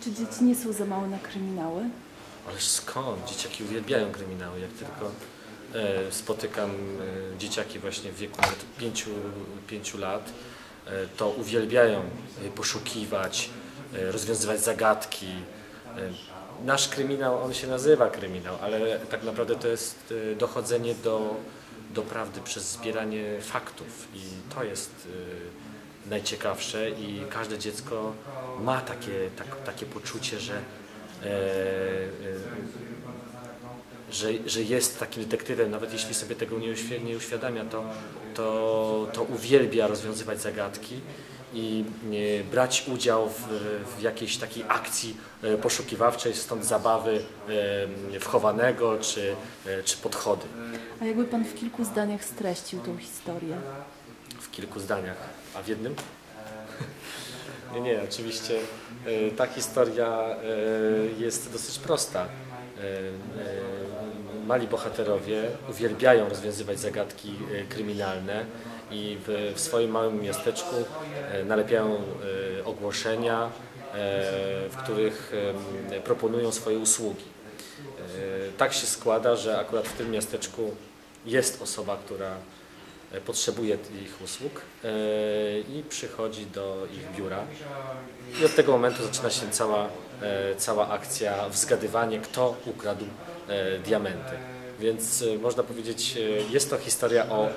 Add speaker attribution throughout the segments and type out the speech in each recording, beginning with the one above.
Speaker 1: Czy dzieci nie są za małe na kryminały?
Speaker 2: Ależ skąd? Dzieciaki uwielbiają kryminały. Jak tylko e, spotykam e, dzieciaki właśnie w wieku nawet pięciu, pięciu lat, e, to uwielbiają e, poszukiwać, e, rozwiązywać zagadki. E, nasz kryminał, on się nazywa kryminał, ale tak naprawdę to jest dochodzenie do, do prawdy przez zbieranie faktów i to jest najciekawsze i każde dziecko ma takie, tak, takie poczucie, że e, e, że, że jest takim detektywem, nawet jeśli sobie tego nie, uświ- nie uświadamia, to, to, to uwielbia rozwiązywać zagadki i e, brać udział w, w jakiejś takiej akcji e, poszukiwawczej, stąd zabawy e, wchowanego czy, czy podchody
Speaker 1: A jakby Pan w kilku zdaniach streścił tą historię?
Speaker 2: W kilku zdaniach, a w jednym? Nie, nie, oczywiście e, ta historia e, jest dosyć prosta. E, Mali bohaterowie uwielbiają rozwiązywać zagadki kryminalne i w, swoim małym miasteczku nalepiają ogłoszenia, w których proponują swoje usługi. Tak się składa, że akurat w tym miasteczku jest osoba, która potrzebuje ich usług e, i przychodzi do ich biura. I od tego momentu zaczyna się cała, e, cała akcja, wzgadywanie, kto ukradł e, diamenty. Więc e, można powiedzieć, e, jest to historia o e,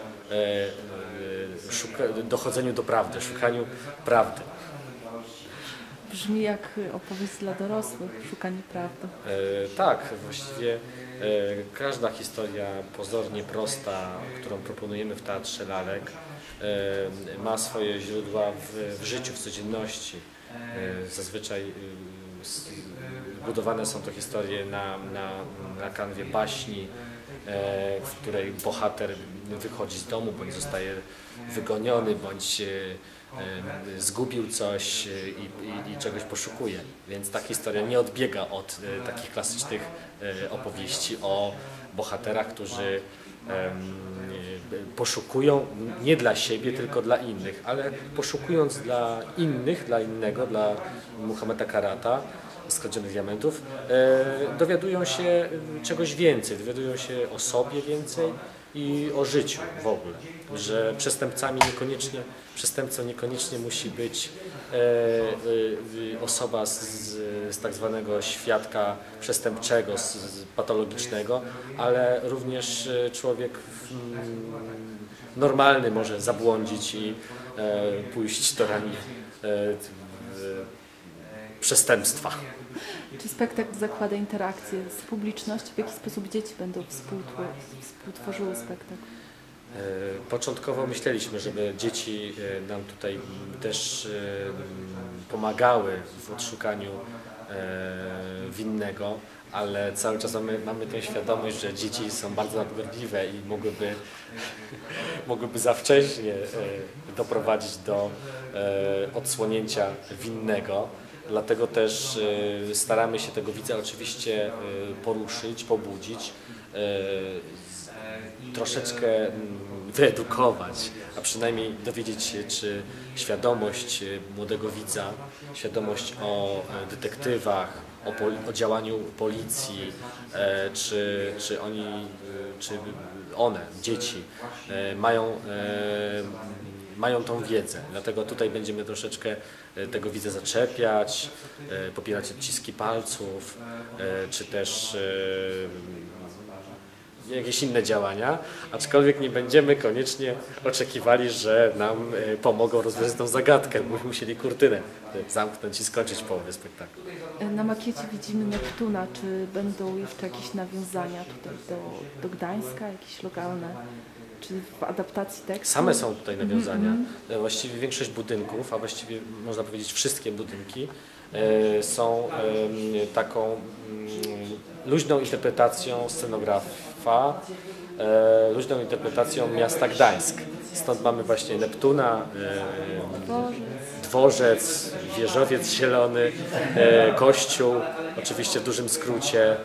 Speaker 2: e, dochodzeniu do prawdy, szukaniu prawdy.
Speaker 1: Brzmi jak opowieść dla dorosłych, szukanie prawdy.
Speaker 2: E, tak, właściwie e, każda historia pozornie prosta, którą proponujemy w Teatrze Lalek, e, ma swoje źródła w, w życiu, w codzienności. E, zazwyczaj e, budowane są to historie na, na, na kanwie baśni, e, w której bohater wychodzi z domu, bądź zostaje wygoniony, bądź zgubił coś e, i, i, i czegoś poszukuje. Więc ta historia nie odbiega od e, takich klasycznych opowieści o bohaterach, którzy poszukują nie dla siebie, tylko dla innych, ale poszukując dla innych, dla innego, dla Muhammeda Karata, skradzionych diamentów, dowiadują się czegoś więcej, dowiadują się o sobie więcej i o życiu w ogóle, że przestępcami niekoniecznie, przestępcą niekoniecznie musi być e, e, osoba z, z, tak zwanego świadka przestępczego, z, z patologicznego, ale również e, człowiek mm, normalny może zabłądzić i e, pójść torami przestępstwa.
Speaker 1: Czy spektakl zakłada interakcję z publicznością? W jaki sposób dzieci będą współtwo- współtworzyły spektakl?
Speaker 2: E, Początkowo myśleliśmy, żeby dzieci e, nam tutaj też e, pomagały w odszukaniu winnego, ale cały czas mamy, mamy tę świadomość, że dzieci są bardzo nadgorliwe i mogłyby, mogłyby za wcześnie doprowadzić do odsłonięcia winnego. Dlatego też e, staramy się tego widza oczywiście e, poruszyć, pobudzić, e, troszeczkę mm, wyedukować, a przynajmniej dowiedzieć się, czy świadomość młodego widza, świadomość o detektywach, o, o działaniu policji, e, czy, czy oni, czy one, dzieci, e, mają, e, mają tą wiedzę. Dlatego tutaj będziemy troszeczkę e, tego widza zaczepiać, e, popierać odciski palców, e, czy też jakieś inne działania, aczkolwiek nie będziemy koniecznie oczekiwali, że nam pomogą rozwiązać tą zagadkę. Byśmy musieli kurtynę zamknąć i skończyć połowę spektaklu.
Speaker 1: Na makiecie widzimy Neptuna. Czy będą jeszcze jakieś nawiązania tutaj do, do Gdańska, jakieś lokalne? Czy w adaptacji tekstu?
Speaker 2: Same są tutaj nawiązania. E, Właściwie większość budynków, a właściwie można powiedzieć wszystkie budynki e, są taką mm, luźną interpretacją scenografa, e, luźną interpretacją miasta Gdańsk. Stąd mamy właśnie Neptuna, dworzec, wieżowiec zielony, kościół, oczywiście w dużym skrócie.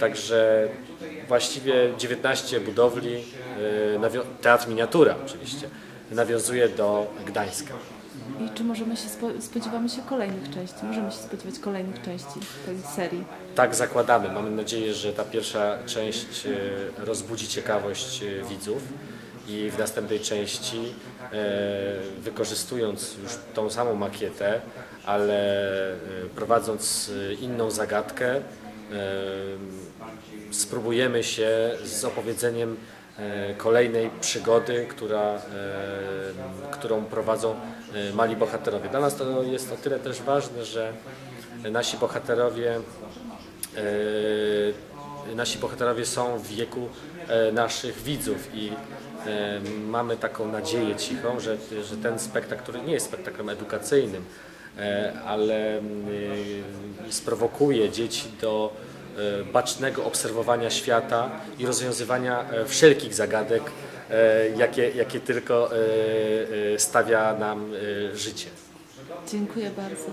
Speaker 2: Także właściwie 19 budowli, teatr miniatura oczywiście, nawiązuje do Gdańska.
Speaker 1: I czy możemy się spo, spodziewamy się kolejnych części? Możemy się spodziewać kolejnych części tej serii.
Speaker 2: Tak zakładamy. Mamy nadzieję, że ta pierwsza część e, rozbudzi ciekawość e, widzów i w następnej części, wykorzystując już tą samą makietę, ale prowadząc inną zagadkę, spróbujemy się z opowiedzeniem kolejnej przygody, która, e, którą prowadzą e, mali bohaterowie. Dla nas to jest o tyle też ważne, że nasi bohaterowie e, nasi bohaterowie są w wieku e, naszych widzów i e, mamy taką nadzieję cichą, że, że ten spektakl, który nie jest spektaklem edukacyjnym, e, ale e, sprowokuje dzieci do e, bacznego obserwowania świata i rozwiązywania e, wszelkich zagadek, e, jakie, jakie tylko e, e, stawia nam e, życie.
Speaker 1: Dziękuję bardzo.